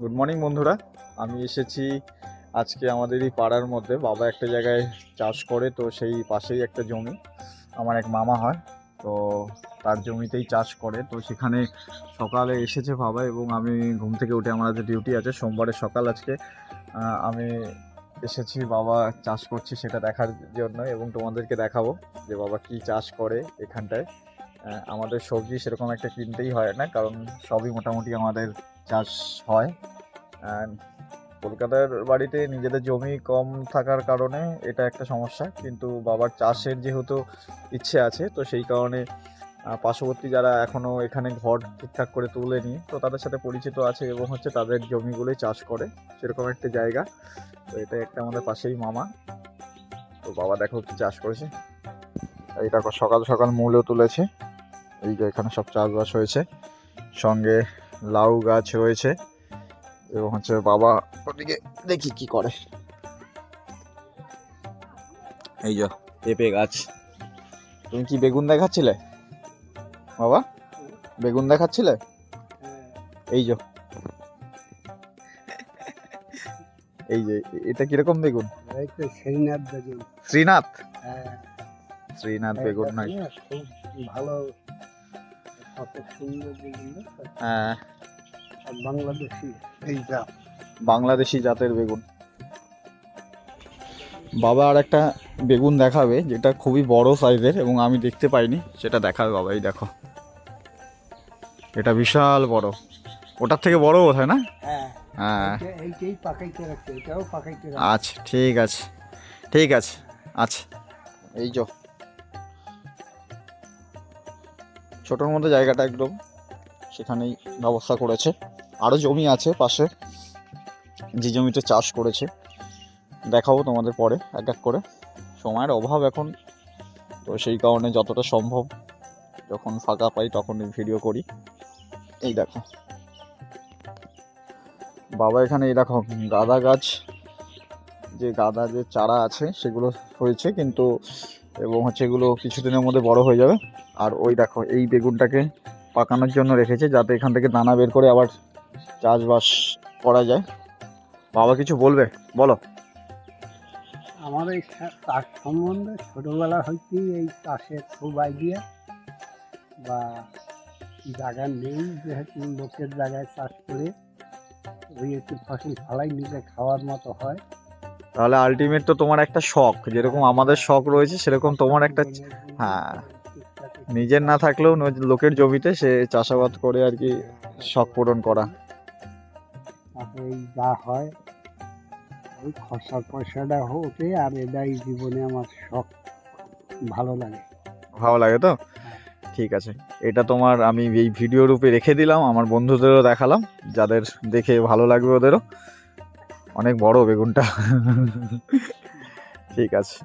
Good morning বন্ধুরা। আমি এসেছি আজকে আমাদের এই পাড়ার মধ্যে। বাবা একটা জায়গায় চাষ করে, তো সেই পাশেই একটা জমি। আমার এক মামা হয়, তো তার জমিতেই চাষ করে। তো সেখানে সকালে এসেছে বাবা এবং আমি ঘুম থেকে উঠে আমার যে ডিউটি আছে। সোমবারের সকাল আজকে আমি এসেছি বাবা চাষ করছে সেটা দেখার জন্য এবং তোমাদেরকে দেখাবো যে বাবা কি চাষ করে এখানটায়। আমাদের সবজি সেরকম একটা কিনতেই হয় না, কারণ সবই মোটামুটি আমাদের চাষ হয়। And কলকাতার বাড়িতে নিজেদের জমি কম থাকার কারণে এটা একটা সমস্যা। কিন্তু বাবার চাষের যেহেতু ইচ্ছে আছে, তো সেই কারণে পার্শ্ববর্তী যারা এখনও এখানে ঘর ঠিকঠাক করে তুলেনি, তো তাদের সাথে পরিচিত আছে এবং হচ্ছে তাদের জমিগুলোই চাষ করে। সেরকম একটা জায়গা। তো এটা একটা আমাদের পাশেই মামা। তো বাবা দেখো কি চাষ করেছে। এটা সকাল সকাল মূলও তুলেছে। এই যে এখানে সব চাষবাস হয়েছে। সঙ্গে লাউ গাছ রয়েছে। এবং হচ্ছে বাবা ওদিকে দেখি কি করে। এই যে পেঁপে গাছ। তুমি কি বেগুন দেখাচ্ছিলে? বাবা বেগুন দেখাচ্ছিলে? এই যে। এই যে এটা কীরকম বেগুন? শ্রীনাথ বেগুন। শ্রীনাথ? হ্যাঁ। শ্রীনাথ বেগুন নাই ভালো হ্যাঁ। বাংলাদেশি। এই যা। বাংলাদেশি জাতের বেগুন। বাবা আর একটা বেগুন দেখাবে যেটা খুবই বড় সাইজের এবং আমি দেখতে পাইনি সেটা দেখাবে বাবা এই দেখো। এটা বিশাল বড়। ওটার থেকে বড় বোধ হয় না? হ্যাঁ। হ্যাঁ। আচ্ছা ঠিক আছে। ঠিক আছে। আচ্ছা এই যো। ছোটোর মধ্যে জায়গাটা একদম সেখানেই ব্যবস্থা করেছে। আরও জমি আছে পাশে, যে জমিতে চাষ করেছে। দেখাবো তোমাদের পরে, এক এক করে। সময়ের অভাব এখন, তো সেই কারণে যতটা সম্ভব যখন ফাঁকা পাই তখন ভিডিও করি। এই দেখো। বাবা এখানে, এই দেখো, গাঁদা গাছ। যে গাঁদা যে চারা আছে সেগুলো হয়েছে, কিন্তু এবং হচ্ছে এগুলো কিছুদিনের মধ্যে বড় হয়ে যাবে। আর ওই দেখো, এই বেগুনটাকে পাকানোর জন্য রেখেছে, যাতে এখান থেকে দানা বের করে আবার চাষবাস করা যায়। বাবা কিছু বলবে? বলো। আমার এই চাষ সম্বন্ধে ছোটবেলা হইতেই এই চাষের খুব আইডিয়া বা জায়গা নেই, যেহেতু লোকের জায়গায় চাষ করে, ওই একটু ফসল ফালাই নিজে খাওয়ার মতো হয়। তাহলে আলটিমেট তো তোমার একটা শখ যেরকম আমাদের শখ রয়েছে সেরকম তোমার একটা হ্যাঁ। নিজের না থাকলেও লোকের জমিতে সে চাষাবাদ করে আর কি শখ পূরণ করা। যা হয় ওই পয়সাটা আর এটাই জীবনে আমার শখ ভালো লাগে। ভালো লাগে তো? ঠিক আছে এটা তোমার আমি এই ভিডিও রূপে রেখে দিলাম আমার বন্ধুদেরও দেখালাম যাদের দেখে ভালো লাগবে ওদেরও। অনেক বড় বেগুনটা। ঠিক আছে।